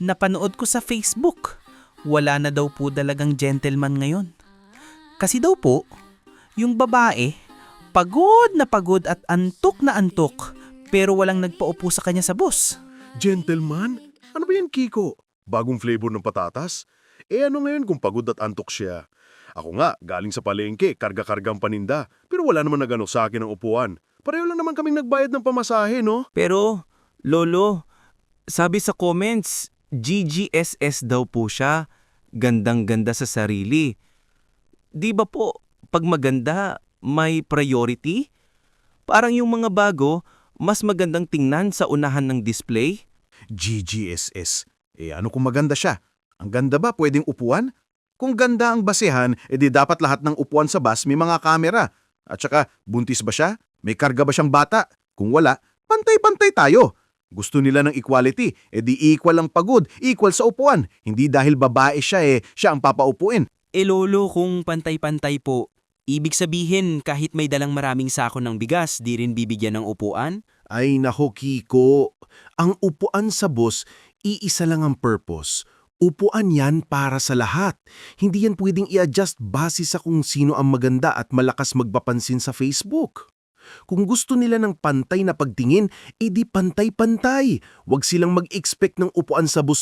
Napanood ko sa Facebook. Wala na daw po dalagang gentleman ngayon. Kasi daw po, yung babae, pagod na pagod at antok na antok, pero walang nagpaupo sa kanya sa bus. Gentleman? Ano ba yan, Kiko? Bagong flavor ng patatas? Eh ano ngayon kung pagod at antok siya? Ako nga, galing sa palengke, karga-kargang paninda. Pero wala naman nagano sa akin ng upuan. Pareho lang naman kaming nagbayad ng pamasahe, no? Pero, Lolo, sabi sa comments, GGSS daw po siya. Gandang-ganda sa sarili. Di ba po, pag maganda, may priority? Parang yung mga bago, mas magandang tingnan sa unahan ng display? GGSS. Eh ano kung maganda siya? Ang ganda ba pwedeng upuan? Kung ganda ang basehan, edi dapat lahat ng upuan sa bus may mga kamera. At saka, buntis ba siya? May karga ba siyang bata? Kung wala, pantay-pantay tayo. Gusto nila ng equality, edi equal ang pagod, equal sa upuan. Hindi dahil babae siya eh, siya ang papaupuin. Eh lolo, kung pantay-pantay po, ibig sabihin kahit may dalang maraming sako ng bigas, di rin bibigyan ng upuan? Ay nako Kiko, ang upuan sa bus, iisa lang ang purpose. Upuan yan para sa lahat. Hindi yan pwedeng i-adjust base sa kung sino ang maganda at malakas magpapansin sa Facebook. Kung gusto nila ng pantay na pagtingin, edi pantay-pantay. Huwag silang mag-expect ng upuan sa bus